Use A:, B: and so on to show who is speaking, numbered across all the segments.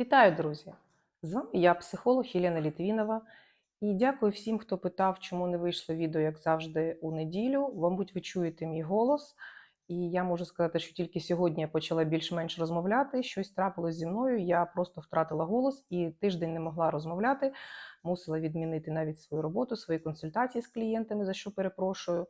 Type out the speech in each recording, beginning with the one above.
A: Вітаю, друзі! З вами я, психолог Єлена Літвінова. І дякую всім, хто питав, чому не вийшло відео, як завжди, у неділю. Мабуть, ви чуєте мій голос. І я можу сказати, що тільки сьогодні я почала більш-менш розмовляти. Щось трапилось зі мною. Я просто втратила голос і тиждень не могла розмовляти. Мусила відмінити навіть свою роботу, свої консультації з клієнтами, за що перепрошую.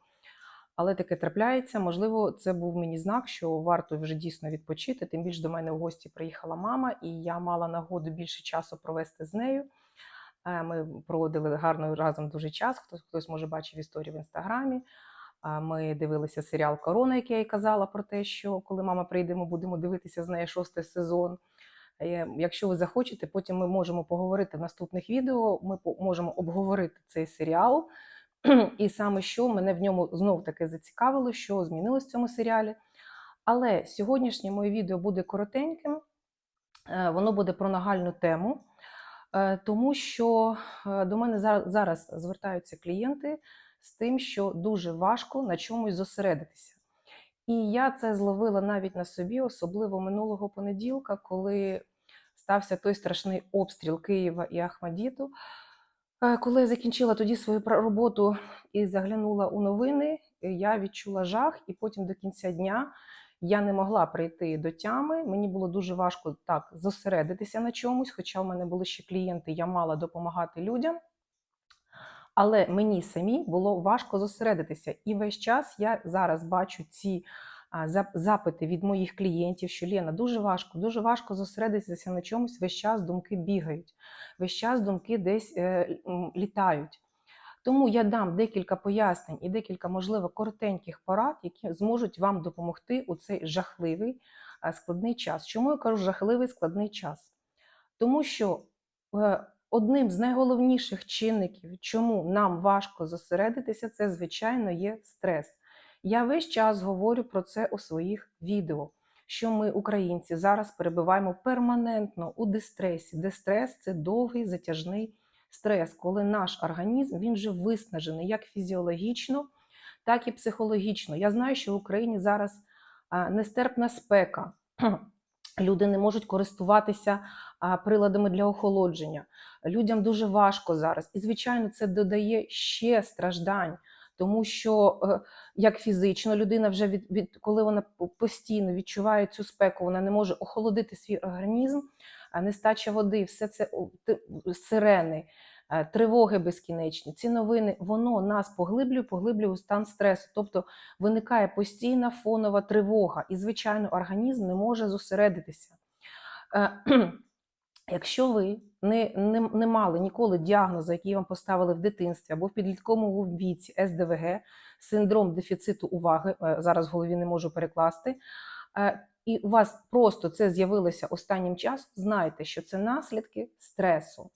A: Але таке трапляється. Можливо, це був мені знак, що варто вже дійсно відпочити. Тим більше до мене в гості приїхала мама, і я мала нагоду більше часу провести з нею. Е, Ми проводили гарно разом дуже час. Хтось хтось може бачив історію в інстаграмі. Ми дивилися серіал Корона, який я й казала про те, що коли мама прийде, ми будемо дивитися з нею шостий сезон. Е, Якщо ви захочете, потім ми можемо поговорити в наступних відео. Ми можемо обговорити цей серіал. І саме що мене в ньому знов таки зацікавило, що змінилось в цьому серіалі. Але сьогоднішнє моє відео буде коротеньким, Е, воно буде про нагальну тему, е, тому що е, до мене зараз звертаються клієнти з тим, що дуже важко на чомусь зосередитися. І я це зловила навіть на собі, особливо минулого понеділка, коли стався той страшний обстріл Києва і Ахмадіту. Е, Коли я закінчила тоді свою роботу і заглянула у новини, е, я відчула жах, і потім до кінця дня я не могла прийти до тями. Мені було дуже важко так зосередитися на чомусь, хоча в мене були ще клієнти, я мала допомагати людям. Але мені самі було важко зосередитися. І весь час я зараз бачу ці запити від моїх клієнтів, що Лена, дуже важко, дуже важко зосередитися на чомусь. Весь час думки бігають, весь час думки десь е, літають. Тому я дам декілька пояснень і декілька, можливо, коротеньких порад, які зможуть вам допомогти у цей жахливий складний час. Чому я кажу жахливий складний час? Тому що е, одним з найголовніших чинників, чому нам важко зосередитися, це, звичайно, є стрес. Я весь час говорю про це у своїх відео. Що ми, українці, зараз перебуваємо перманентно у дистресі. Дистрес це довгий затяжний стрес, коли наш організм він вже виснажений як фізіологічно, так і психологічно. Я знаю, що в Україні зараз нестерпна спека. Люди не можуть користуватися приладами для охолодження. Людям дуже важко зараз. І, звичайно, це додає ще страждань, тому що е, як фізично людина вже від, від коли вона постійно відчуває цю спеку, вона не може охолодити свій організм, а нестача води, все це сирени, е, тривоги безкінечні. Ці новини воно нас поглиблює, поглиблює у стан стресу. Тобто виникає постійна фонова тривога, і, звичайно, організм не може зосередитися. Якщо ви не, не, не мали ніколи діагнозу, який вам поставили в дитинстві або в підлітковому віці СДВГ, синдром дефіциту уваги, е, зараз в голові не можу перекласти, е, і у вас просто це з'явилося останнім часом, знайте, що це наслідки стресу.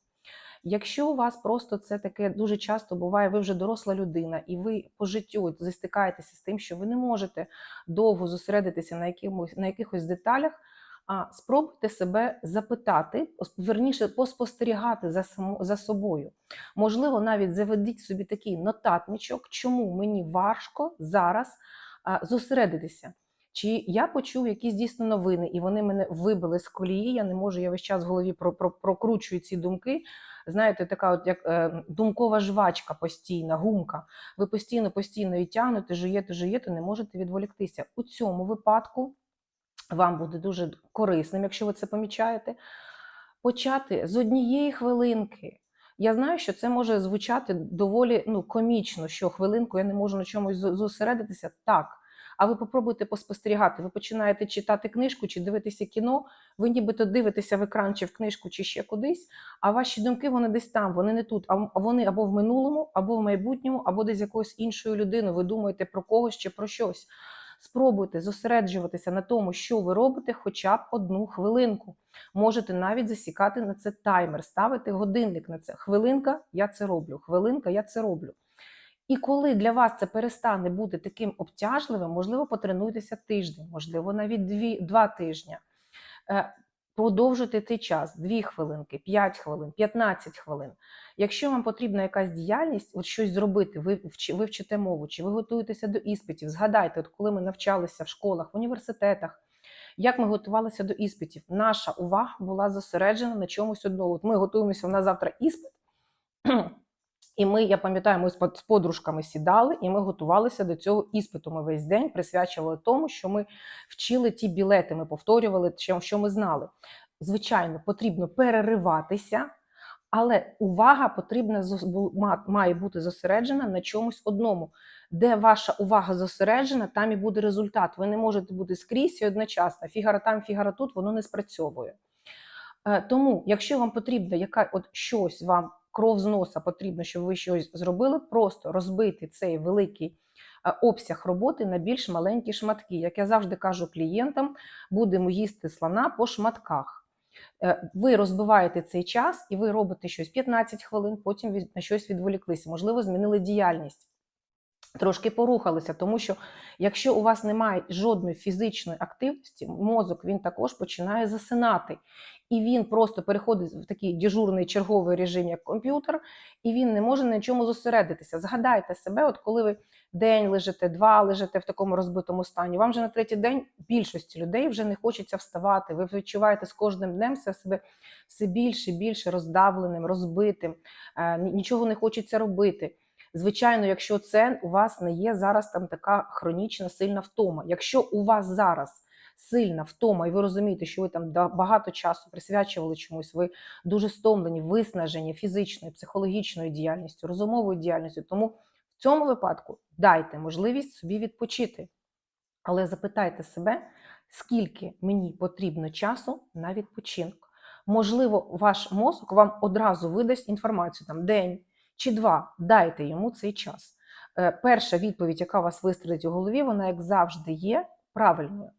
A: Якщо у вас просто це таке дуже часто буває, ви вже доросла людина, і ви по життю застикаєтеся з тим, що ви не можете довго зосередитися на якимось на якихось деталях, спробуйте себе запитати, верніше поспостерігати за само, за собою. Можливо, навіть заведіть собі такий нотатничок, чому мені важко зараз а, зосередитися. Чи я почув якісь дійсно новини, і вони мене вибили з колії. Я не можу, я весь час в голові про, про, прокручую ці думки. Знаєте, така от як е, думкова жвачка постійна, гумка. Ви постійно, постійно її тягнете, жуєте, жуєте, не можете відволіктися. У цьому випадку вам буде дуже корисним, якщо ви це помічаєте, почати з однієї хвилинки. Я знаю, що це може звучати доволі ну, комічно, що хвилинку я не можу на чомусь зосередитися. Так. А ви попробуйте поспостерігати. Ви починаєте читати книжку чи дивитися кіно, ви нібито дивитеся в екран чи в книжку, чи ще кудись, а ваші думки вони десь там, вони не тут, а вони або в минулому, або в майбутньому, або десь якоюсь іншою людиною. Ви думаєте про когось чи про щось. Спробуйте зосереджуватися на тому, що ви робите, хоча б одну хвилинку. Можете навіть засікати на це таймер, ставити годинник на це. Хвилинка, я це роблю. Хвилинка, я це роблю. І коли для вас це перестане бути таким обтяжливим, можливо, потренуйтеся тиждень, можливо, навіть дві, два тижні. Продовжуйте цей час 2 хвилинки, 5 хвилин, 15 хвилин. Якщо вам потрібна якась діяльність, от щось зробити, ви, ви вчите мову, чи ви готуєтеся до іспитів, згадайте, от коли ми навчалися в школах, в університетах, Як ми готувалися до іспитів? Наша увага була зосереджена на чомусь одному. От ми готуємося на завтра іспит. І ми, я пам'ятаю, ми з подружками сідали і ми готувалися до цього іспиту. Ми весь день присвячували тому, що ми вчили ті білети, ми повторювали, що, ми знали. Звичайно, потрібно перериватися, але увага потрібна має бути зосереджена на чомусь одному. Де ваша увага зосереджена, там і буде результат. Ви не можете бути скрізь і одночасно. Фігара там, фігара тут, воно не спрацьовує. Е, Тому, якщо вам потрібно яка от щось вам кров з носа потрібно, щоб ви щось зробили, просто розбити цей великий е, обсяг роботи на більш маленькі шматки. Як я завжди кажу клієнтам, будемо їсти слона по шматках. Е, Ви розбиваєте цей час і ви робите щось 15 хвилин, потім на щось відволіклися, можливо, змінили діяльність. Трошки порухалися, тому що якщо у вас немає жодної фізичної активності, мозок він також починає засинати. І він просто переходить в такий дежурний черговий режим, як комп'ютер, і він не може на чому зосередитися. Згадайте себе, от коли ви день лежите, два лежите в такому розбитому стані. Вам вже на третій день більшості людей вже не хочеться вставати. Ви відчуваєте з кожним днем себе все більше і більше роздавленим, розбитим, е, нічого не хочеться робити. Звичайно, якщо це у вас не є зараз там така хронічна сильна втома. Якщо у вас зараз сильна втома, і ви розумієте, що ви там багато часу присвячували чомусь, ви дуже стомлені, виснажені фізичною, психологічною діяльністю, розумовою діяльністю. Тому в цьому випадку дайте можливість собі відпочити. Але запитайте себе, скільки мені потрібно часу на відпочинок. Можливо, ваш мозок вам одразу видасть інформацію там день чи два. Дайте йому цей час. Е, Перша відповідь, яка у вас вистрілить у голові, вона, як завжди, є правильною.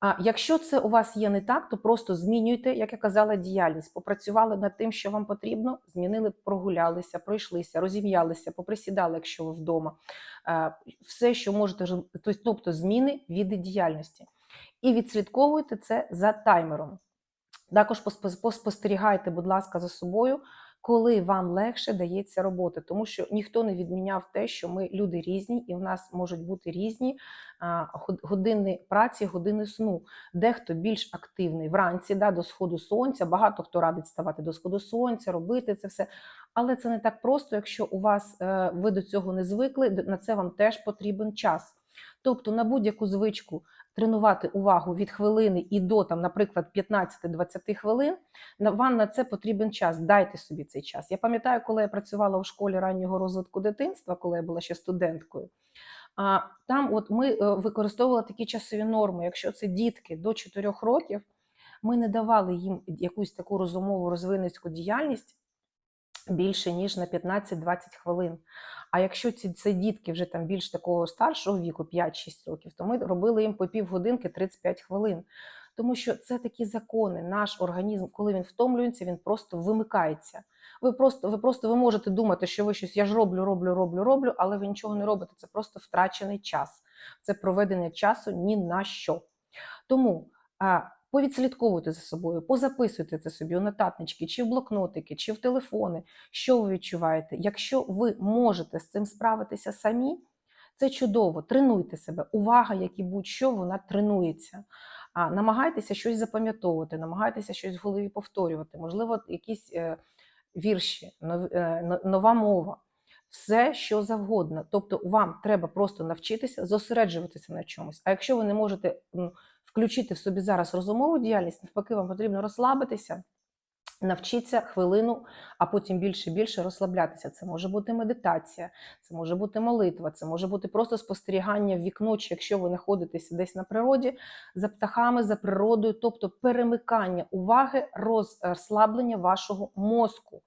A: А якщо це у вас є не так, то просто змінюйте, як я казала, діяльність. Попрацювали над тим, що вам потрібно, змінили, прогулялися, пройшлися, розім'ялися, поприсідали, якщо ви вдома. Е, Все, що можете, тобто- зміни види діяльності. І відслідковуйте це за таймером. Також поспостерігайте, будь ласка, за собою, коли вам легше дається робота, тому що ніхто не відміняв те, що ми люди різні, і в нас можуть бути різні години праці, години сну. Дехто більш активний вранці, да, до сходу сонця. Багато хто радить ставати до сходу сонця, робити це все. Але це не так просто, якщо у вас е, ви до цього не звикли, на це вам теж потрібен час. Тобто на будь-яку звичку тренувати увагу від хвилини і до, там, наприклад, 15-20 хвилин, вам на це потрібен час. Дайте собі цей час. Я пам'ятаю, коли я працювала в школі раннього розвитку дитинства, коли я була ще студенткою. А там от ми е, використовували такі часові норми. Якщо це дітки до 4 років, ми не давали їм якусь таку розумову розвинницьку діяльність більше ніж на 15-20 хвилин. А якщо ці це дітки вже там більш такого старшого віку, 5-6 років, то ми робили їм по півгодинки 35 хвилин. Тому що це такі закони. Наш організм, коли він втомлюється, він просто вимикається. Ви просто, ви просто ви можете думати, що ви щось я ж роблю, роблю, роблю, роблю, але ви нічого не робите. Це просто втрачений час. Це проведення часу ні на що. Тому повідслідковуйте за собою, позаписуйте це собі у нотатнички, чи в блокнотики, чи в телефони, що ви відчуваєте. Якщо ви можете з цим справитися самі, це чудово. Тренуйте себе. Увага, як і будь-що, вона тренується. А намагайтеся щось запам'ятовувати, намагайтеся щось в голові повторювати, можливо, якісь е, вірші, нов- е, нова мова, все що завгодно. Тобто, вам треба просто навчитися зосереджуватися на чомусь. А якщо ви не можете включити в собі зараз розумову діяльність, навпаки, вам потрібно розслабитися. Навчіться хвилину, а потім більше і більше розслаблятися. Це може бути медитація, це може бути молитва, це може бути просто спостерігання в вікно, чи якщо ви знаходитеся десь на природі, за птахами, за природою, тобто перемикання уваги, розслаблення вашого мозку.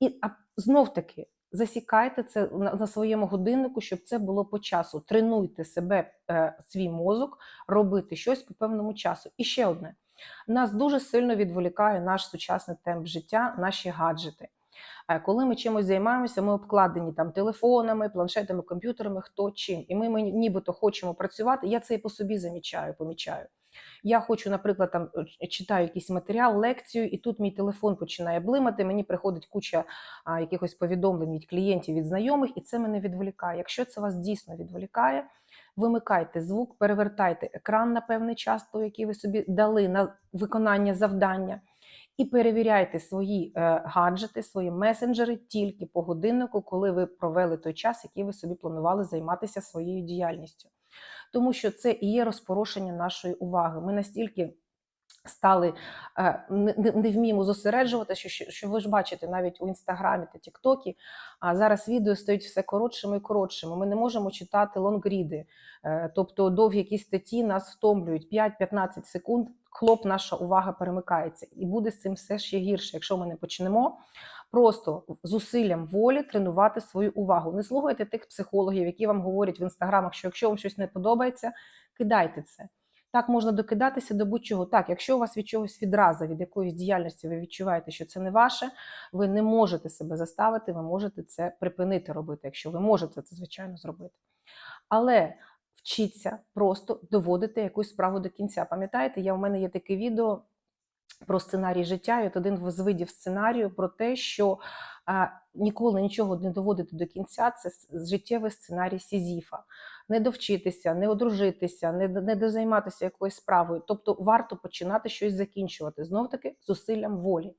A: І знов таки засікайте це на, своєму годиннику, щоб це було по часу. Тренуйте себе, е, свій мозок, робити щось по певному часу. І ще одне: нас дуже сильно відволікає наш сучасний темп життя, наші гаджети. Е, Коли ми чимось займаємося, ми обкладені там телефонами, планшетами, комп'ютерами, хто чим. І ми, ми нібито хочемо працювати. Я це і по собі замічаю, помічаю. Я хочу, наприклад, там е, читаю якийсь матеріал, лекцію, і тут мій телефон починає блимати. Мені приходить куча а, якихось повідомлень від клієнтів, від знайомих, і це мене відволікає. Якщо це вас дійсно відволікає, вимикайте звук, перевертайте екран на певний час, той, який ви собі дали на виконання завдання, і перевіряйте свої е, гаджети, свої месенджери тільки по годиннику, коли ви провели той час, який ви собі планували займатися своєю діяльністю. Тому що це і є розпорошення нашої уваги. Ми настільки стали е, не, не- вміємо зосереджуватися, що, що ви ж бачите навіть у інстаграмі та Тіктокі, а зараз відео стають все коротшими і коротшими. Ми не можемо читати лонгріди, е, тобто довгі якісь статті нас втомлюють 5-15 секунд. Хлоп, наша увага перемикається, і буде з цим все ще гірше, якщо ми не почнемо просто зусиллям волі тренувати свою увагу. Не слухайте тих психологів, які вам говорять в інстаграмах, що якщо вам щось не подобається, кидайте це. Так можна докидатися до будь-чого. Так, якщо у вас від чогось відраза, від якоїсь діяльності, ви відчуваєте, що це не ваше, ви не можете себе заставити, ви можете це припинити робити, якщо ви можете це, звичайно, зробити. Але вчіться просто доводити якусь справу до кінця. Пам'ятаєте, я у мене є таке відео про сценарій життя, і от один з видів сценарію про те, що а, ніколи нічого не доводити до кінця, це життєвий сценарій Сізіфа. Не довчитися, не одружитися, не, не дозайматися якоюсь справою. Тобто варто починати щось закінчувати. Знов таки зусиллям волі.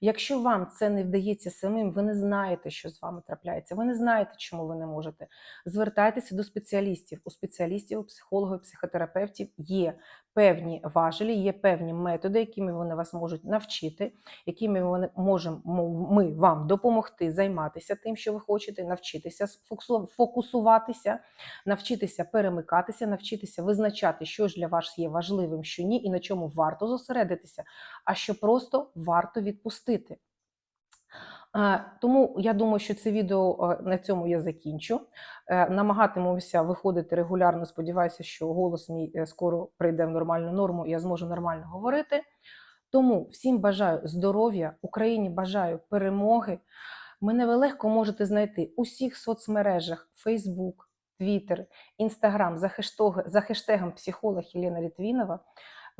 A: Якщо вам це не вдається самим, ви не знаєте, що з вами трапляється, ви не знаєте, чому ви не можете. Звертайтеся до спеціалістів. У спеціалістів, у психологів, психотерапевтів є певні важелі, є певні методи, якими вони вас можуть навчити, якими вони можемо ми вам допомогти займатися тим, що ви хочете, навчитися фокусуватися, навчитися перемикатися, навчитися визначати, що ж для вас є важливим, що ні, і на чому варто зосередитися, а що просто варто відпустити. Тому я думаю, що це відео на цьому я закінчу. Е, Намагатимуся виходити регулярно. Сподіваюся, що голос мій е, скоро прийде в нормальну норму, і я зможу нормально говорити. Тому всім бажаю здоров'я, Україні бажаю перемоги. Мене ви легко можете знайти у всіх соцмережах: Facebook, Twitter, Instagram за, хештегом психолог Єлена Літвінова.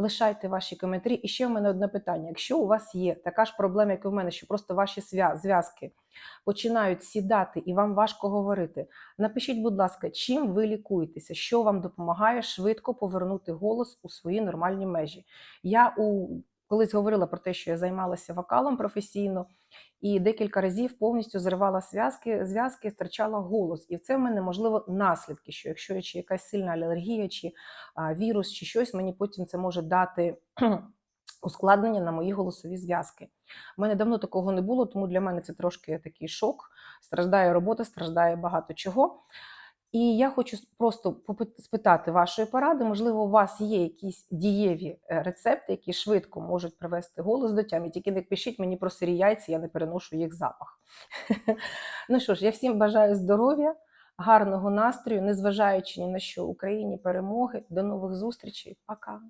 A: Лишайте ваші коментарі. І ще в мене одне питання: якщо у вас є така ж проблема, як і в мене, що просто ваші зв'язки починають сідати і вам важко говорити, напишіть, будь ласка, чим ви лікуєтеся, що вам допомагає швидко повернути голос у свої нормальні межі. Я у колись говорила про те, що я займалася вокалом професійно, і декілька разів повністю зривала зв'язки, зв'язки, втрачала голос. І це в мене можливо наслідки, що якщо є чи якась сильна алергія, чи а, вірус, чи щось, мені потім це може дати ускладнення на мої голосові зв'язки. У мене давно такого не було, тому для мене це трошки такий шок. Страждає робота, страждає багато чого. І я хочу просто спитати вашої поради. Можливо, у вас є якісь дієві е, рецепти, які швидко можуть привести голос до тями. Тільки не пишіть мені про сирі яйця, я не переношу їх запах. Ну що ж, я всім бажаю здоров'я, гарного настрою, незважаючи ні на що Україні перемоги. До нових зустрічей. Пока.